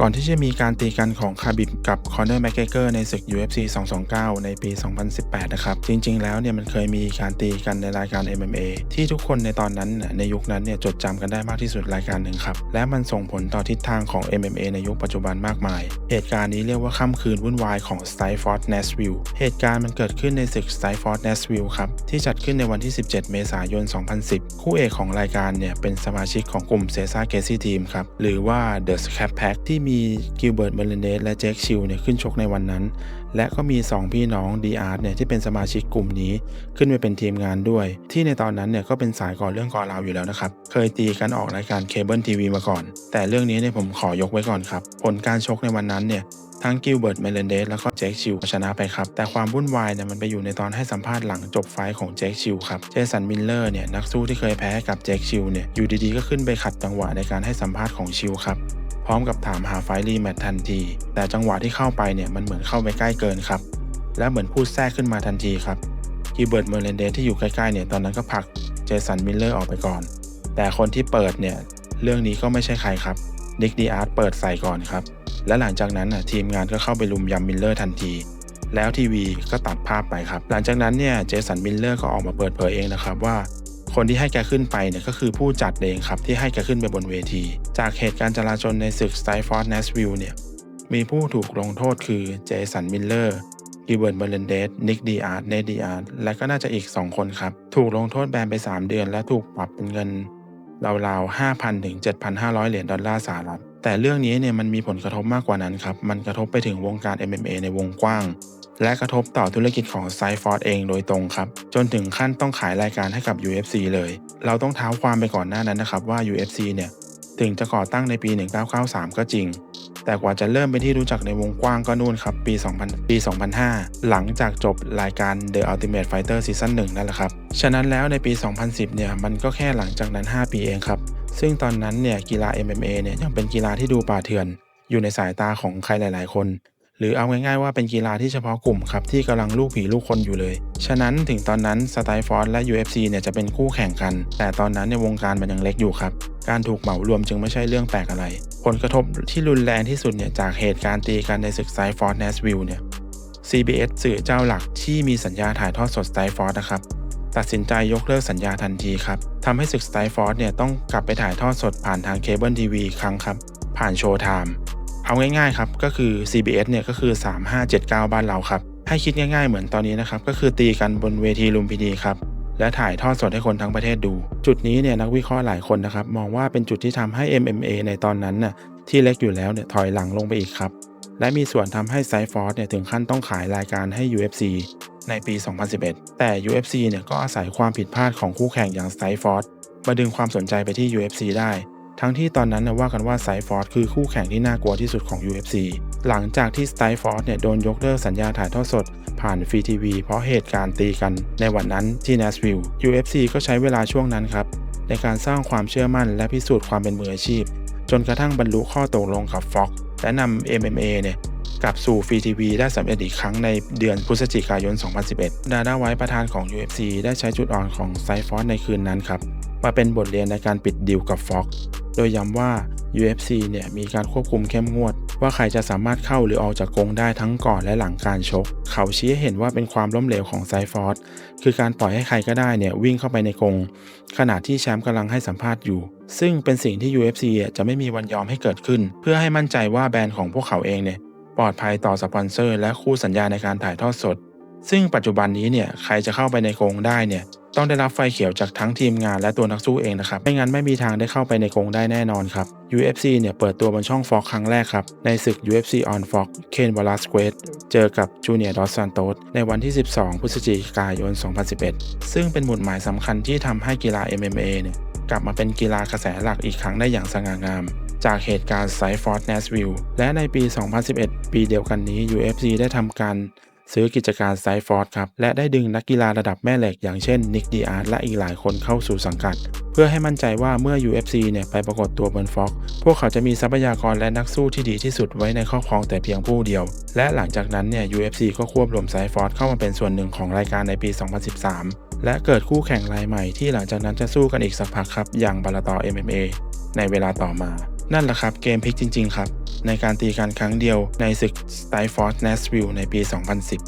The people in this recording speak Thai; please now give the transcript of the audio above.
ก่อนที่จะมีการตีกันของคาบิบกับคอนเนอร์แม g เกเกอร์ในศึก UFC 229 ในปี 2018 นะครับ จริงๆ แล้วเนี่ยมันเคยมีการตีกันในรายการ MMA ที่ทุกคนในตอนนั้นในยุคนั้นเนี่ยจดจำกันได้มากที่สุดรายการหนึ่งครับ และมันส่งผลต่อทิศทางของ MMA ในยุคปัจจุบันมากมาย เหตุการณ์นี้เรียกว่าค่ำคืนวุ่นวายของ s t y f o r d Nashville เหตุการณ์มันเกิดขึ้นในศึก s t y f o r d Nashville ครับที่จัดขึ้นในวันที่ 17 เมษายน 2010 คู่เอกของรายการเนี่ยเป็นสมาชิกของกลุ่มเซซ่าเกซี่ทีมครับหรือว่า The Scrap Pack ที่มีกิลเบิร์ตเมลเนสและเจคชิลเนี่ยขึ้นชกในวันนั้น และก็มี 2 พี่น้องดีอาร์ตเนี่ยที่เป็นสมาชิกกลุ่มนี้ ขึ้นไปเป็นทีมงานด้วย ที่ในตอนนั้นเนี่ยก็เป็นสายก่อเรื่องก่อราวอยู่แล้วนะครับ เคยตีกันออกรายการเคเบิลทีวีมาก่อน แต่เรื่องนี้เนี่ยผมขอยกไว้ก่อนครับ ผลการชกในวันนั้นเนี่ยทั้งกิลเบิร์ตเมเลนเดสแล้วก็เจคชิลชนะไปครับ แต่ความวุ่นวายเนี่ยมันไปอยู่ในตอนให้สัมภาษณ์หลังจบไฟของเจคชิลครับ เจสันมิลเลอร์เนี่ยนักสู้ที่เคยแพ้กับเจคชิลเนี่ยอยู่ดีๆก็ขึ้นไปขัดจังหวะในการให้สัมภาษณ์ของชิลครับ พร้อมกับถามหาไฟท์รีแมตช์ทันที แต่จังหวะที่เข้าไปเนี่ยมันเหมือนเข้าไปใกล้เกินครับ และเหมือนพูดแทรกขึ้นมาทันทีครับกิเบิร์ตเมเลนเดที่อยู่ใกล้ๆเนี่ยตอนนั้นก็ผลักเจสันมิลเลอร์ออกไปก่อน แต่คนที่เปิดเนี่ยเรื่องนี้ก็ไม่ใช่ใครครับนิกดีอาร์ตเปิดใส่ก่อนครับ และหลังจากนั้นน่ะทีมงานก็เข้าไปลุมยำมิลเลอร์ทันที แล้วทีวีก็ตัดภาพไปครับ หลังจากนั้นเนี่ยเจสันมิลเลอร์ก็ออกมาเปิดเผยเองนะครับว่า คนที่ให้แกขึ้นไปเนี่ยก็คือผู้จัดเองครับที่ให้แกขึ้นไปบนเวที จากเหตุการณ์จลาจลในศึกสไตฟอร์ดเนสวิลล์เนี่ยมีผู้ถูกลงโทษคือเจสันมิลเลอร์กิเบิร์ตเบรนเดสนิกดีอาร์ตเนดีอาร์ตและก็น่าจะอีก 2 คนครับ ถูกลงโทษแบนไป 3 เดือน และถูกปรับเป็นเงินราวๆ 5,000 ถึง 7,500 เหรียญดอลลาร์สหรัฐแต่เรื่องนี้เนี่ยมันมีผลกระทบมากกว่านั้นครับ มันกระทบไปถึงวงการ MMA ในวงกว้าง และกระทบต่อธุรกิจของไซฟอร์ดเองโดยตรงครับ จนถึงขั้นต้องขายรายการให้กับ UFC เลย เราต้องเท้าความไปก่อนหน้านั้นนะครับว่า UFC เนี่ยถึงจะก่อตั้งในปี 1993 ก็จริง แต่กว่าจะเริ่มเป็นที่รู้จักในวงกว้างก็นู่นครับ ปี 2000 ปี 2005 หลังจากจบรายการ The Ultimate Fighter Season 1 นั่นแหละครับ ฉะนั้นแล้วในปี 2010 เนี่ยมันก็แค่หลังจากนั้น 5 ปีเองครับ ซึ่งตอนนั้นเนี่ยกีฬา MMA เนี่ยยังเป็นกีฬาที่ดูป่าเถื่อน อยู่ในสายตาของใครหลาย ๆ คน หรือเอาง่ายๆว่าเป็นกีฬาที่เฉพาะกลุ่มครับที่กำลังลูกผีลูกคนอยู่เลย ฉะนั้นถึงตอนนั้นสไตฟอร์ดและ UFC เนี่ยจะเป็นคู่แข่งกัน แต่ตอนนั้นในวงการมันยังเล็กอยู่ครับ การถูกเหมารวมจึงไม่ใช่เรื่องแปลกอะไร ผลกระทบที่รุนแรงที่สุดเนี่ยจากเหตุการณ์ตีกันในศึกไซฟอร์ดเนสวิลเนี่ย CBS สื่อเจ้าหลักที่มีสัญญาถ่ายทอดสดสไซฟอร์ดนะครับตัดสินใจยกเลิกสัญญาทันทีครับทำให้ศึกสไตฟอร์ดเนี่ยต้องกลับไปถ่ายทอดสดผ่านทางเคเบิลทีวีครั้งครับ ผ่านโชว์ไทม์ เอาง่ายๆครับก็คือ CBS เนี่ยก็คือ 3579 บ้านเราครับ ให้คิดง่ายๆเหมือนตอนนี้นะครับก็คือตีกันบนเวทีลุมพินีครับและถ่ายทอดสดให้คนทั้งประเทศดู จุดนี้เนี่ยนักวิเคราะห์หลายคนนะครับมองว่าเป็นจุดที่ทำให้ MMA ในตอนนั้นน่ะที่เล็กอยู่แล้วเนี่ยถอยหลังลงไปอีกครับ และมีส่วนทำให้ไซฟอร์ดเนี่ยถึงขั้นต้องขายรายการให้ UFC ในปี 2011 แต่ UFC เนี่ยก็อาศัยความผิดพลาดของคู่แข่งอย่างไซฟอร์ดมาดึงความสนใจไปที่ UFC ได้ ทั้งที่ตอนนั้นนะว่ากันว่าไซฟอร์ดคือคู่แข่งที่น่ากลัวที่สุดของ UFC หลังจากที่ไซฟอร์ดเนี่ยโดนยกเลิกสัญญาถ่ายทอดสด ผ่านฟรีทีวีเพราะเหตุการณ์ตีกันในวันนั้นที่นัสวิล UFC ก็ใช้เวลาช่วงนั้นครับในการสร้างความเชื่อมั่นและพิสูจน์ความเป็นมืออาชีพ จนกระทั่งบรรลุข้อตกลงกับ Fox และนำ MMA เนี่ยกลับสู่ฟรีทีวีได้สำเร็จอีกครั้งในเดือนพฤศจิกายน 2011 ดาดาไว้ประธานของ UFC ได้ใช้จุดอ่อนของไซฟอร์ในคืนนั้นครับ มาเป็นบทเรียนในการปิดดีลกับ Fox โดยย้ำว่า UFC เนี่ยมีการควบคุมเข้มงวด ว่าใครจะสามารถเข้าหรือออกจากกรงได้ทั้งก่อนและหลังการชก เขาชี้ให้เห็นว่าเป็นความล้มเหลวของไซฟอร์คือการปล่อยให้ใครก็ได้เนี่ยวิ่งเข้าไปในกรงขณะที่แชมป์กำลังให้สัมภาษณ์อยู่ ซึ่งเป็นสิ่งที่ UFC จะไม่มีวันยอมให้เกิดขึ้น เพื่อให้มั่นใจว่าแบรนด์ของพวกเขาเองเนี่ยปลอดภัยต่อสปอนเซอร์ และคู่สัญญาในการถ่ายทอดสด ซึ่งปัจจุบันนี้เนี่ยใครจะเข้าไปในกรงได้เนี่ย ต้องได้รับไฟเขียวจากทั้งทีมงานและตัวนักสู้เองนะครับ ไม่งั้นไม่มีทางได้เข้าไปในกรงได้แน่นอนครับ UFC เนี่ยเปิดตัวบนช่อง Fox ครั้งแรกครับ ในศึก UFC on Fox เคนวาลาสเควสเจอกับจูเนียร์ดอสซันโตสในวันที่ 12 พฤศจิกายน 2011 ซึ่งเป็นหมุดหมายสำคัญที่ทำให้กีฬา MMA เนี่ยกลับมาเป็นกีฬากระแสหลักอีกครั้งได้อย่างสง่างาม จากเหตุการณ์ไซฟอร์ดเนสวิลล์และในปี 2011 ปีเดียวกันนี้ UFC ได้ทำการ ซื้อกิจการไซฟอร์ดครับ และได้ดึงนักกีฬาระดับแม่เหล็กอย่างเช่นนิกดีอาร์ตและอีกหลายคนเข้าสู่สังกัด เพื่อให้มั่นใจว่าเมื่อ UFC เนี่ยไปปรากฏตัวบนฟ็อกพวกเขาจะมีทรัพยากรและนักสู้ที่ดีที่สุดไว้ในครอบครองแต่เพียงผู้เดียว และหลังจากนั้นเนี่ย UFC ก็ควบรวมไซฟอร์ดเข้ามาเป็นส่วนหนึ่งของรายการในปี 2013 และเกิดคู่แข่งรายใหม่ที่หลังจากนั้นจะสู้กันอีกสักพักครับอย่างบาลาตอ MMA ในเวลาต่อมานนั่นแหละครับเกมพลิกจริง ๆ ครับ ในการตีกันครั้งเดียวในศึก s t y f o r c e Nashville ในปี 2010